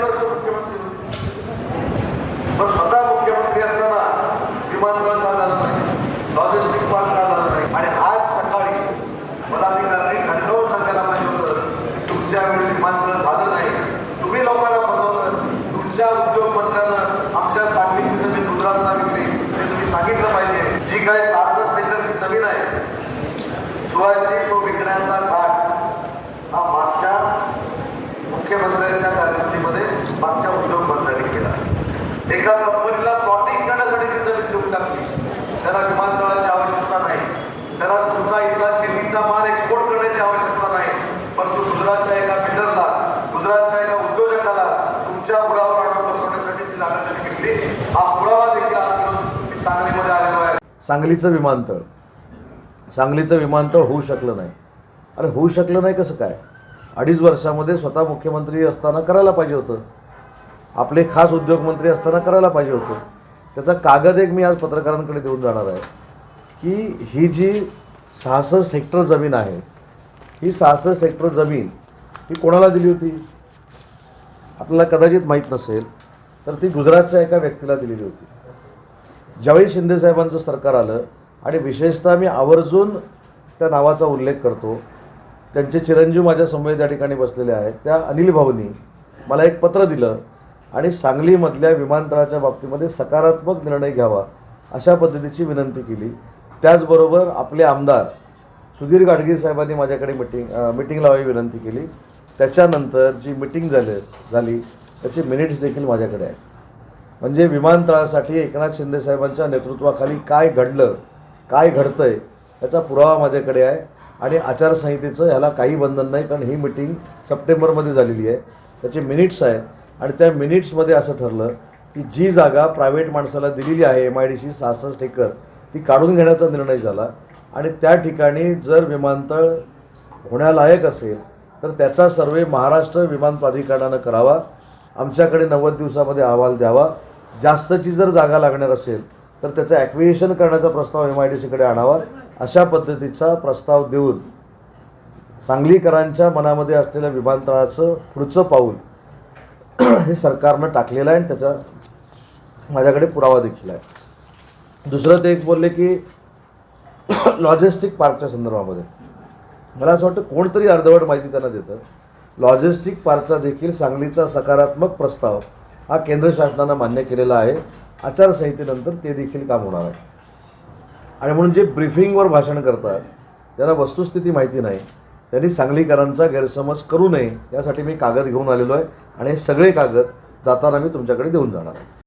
वर्ष मुख्यमंत्री होते. पण स्वतः मुख्यमंत्री असताना विमानतळ का झालं नाही? लॉजिस्टिक पार्क का झालं नाही? आणि आज सकाळी मला अधिकाऱ्यांनी सांगायला पाहिजे होतं तुमच्या वेळी विमानतळ झालं नाही. तुम्ही लोकांना फसवलं. तुमच्या उद्योग आमच्या सांगलीची जमीन गुजरातला विकली. हे तुम्ही सांगितलं पाहिजे. जी काय सहासष्ट एकरची जमीन आहे सुहासची तो विकण्याचा घाट हा मागच्या मुख्यमंत्र्यांच्या मागच्या उद्योग मंत्र्यांनी केला. एका कंपनीला प्लॉटिंग करण्यासाठी ती उद्योग टाकली. त्याला विमानतळाची आवश्यकता नाही. त्याला तुमचा इथला शेतीचा माल एक्सपोर्ट करण्याची आवश्यकता नाही. परंतु गुजरातच्या एका बिल्डरला गुजरातच्या एका उद्योजकाला तुमच्या पुरावर आणून बसवण्यासाठी ती जागा त्यांनी घेतली हा पुरावा देखील आज मी सांगलीमध्ये आलेलो आहे. सांगलीचं विमानतळ. सांगलीचं विमानतळ होऊ शकलं नाही. अरे होऊ शकलं नाही कसं काय? अडीच वर्षामध्ये स्वतः मुख्यमंत्री असताना करायला पाहिजे होतं. आपले खास उद्योगमंत्री असताना करायला पाहिजे होतं. त्याचा कागद एक मी आज पत्रकारांकडे देऊन जाणार आहे. की ही जी सहासष्ट हेक्टर जमीन आहे ही सहासष्ट हेक्टर जमीन ही कोणाला दिली होती? आपल्याला कदाचित माहीत नसेल तर ती गुजरातच्या एका व्यक्तीला दिलेली होती. ज्यावेळी शिंदेसाहेबांचं सरकार आलं आणि विशेषतः मी आवर्जून त्या नावाचा उल्लेख करतो त्यांचे चिरंजीव माझ्यासमोर त्या ठिकाणी बसलेले आहेत. त्या अनिल भाऊनी मला एक पत्र दिलं आणि सांगलीमधल्या विमानतळाच्या बाबतीमध्ये सकारात्मक निर्णय घ्यावा अशा पद्धतीची विनंती केली. त्याचबरोबर आपले आमदार सुधीर गाडगीर साहेबांनी माझ्याकडे मिटिंग मिटिंग लावावी विनंती केली. त्याच्यानंतर जी मिटिंग झाली झाली त्याचे मिनिट्स देखील माझ्याकडे आहेत. म्हणजे विमानतळासाठी एकनाथ शिंदे साहेबांच्या नेतृत्वाखाली काय घडलं काय घडतं आहे याचा पुरावा माझ्याकडे आहे. आणि आचारसंहितेचं ह्याला काही बंधन नाही कारण ही मिटिंग सप्टेंबरमध्ये झालेली आहे. त्याचे मिनिट्स आहेत. आणि त्या मिनिट्समध्ये असं ठरलं की जी जागा प्रायव्हेट माणसाला दिलेली आहे एम आय डी सी सहासष्ट एकर ती काढून घेण्याचा निर्णय झाला. आणि त्या ठिकाणी जर विमानतळ होण्यालायक असेल तर त्याचा सर्वे महाराष्ट्र विमान प्राधिकरणानं करावा. आमच्याकडे नव्वद दिवसामध्ये अहवाल द्यावा. जास्तची जर जागा लागणार असेल तर त्याचं ॲक्विएशन करण्याचा प्रस्ताव एम आय डी सीकडे आणावा. अशा पद्धतीचा प्रस्ताव देऊन सांगलीकरांच्या मनामध्ये असलेल्या विमानतळाचं पुढचं पाऊल हे सरकारनं टाकलेलं आहे आणि त्याचा माझ्याकडे पुरावा देखील आहे. दुसरं ते एक बोलले की लॉजिस्टिक पार्कच्या संदर्भामध्ये. मला असं वाटतं कोणतरी अर्धवट माहिती त्यांना देतं. लॉजिस्टिक पार्कचा देखील सांगलीचा सकारात्मक प्रस्ताव हा केंद्र शासनानं मान्य केलेला आहे. आचारसंहितेनंतर ते देखील काम होणार आहे. आणि म्हणून जे ब्रीफिंगवर भाषण करतात त्यांना वस्तुस्थिती माहिती नाही त्यांनी सांगलीकरांचा गैरसमज करू नये यासाठी मी कागद घेऊन आलेलो आहे आणि हे सगळे कागद जाताना मी तुमच्याकडे देऊन जाणार आहे.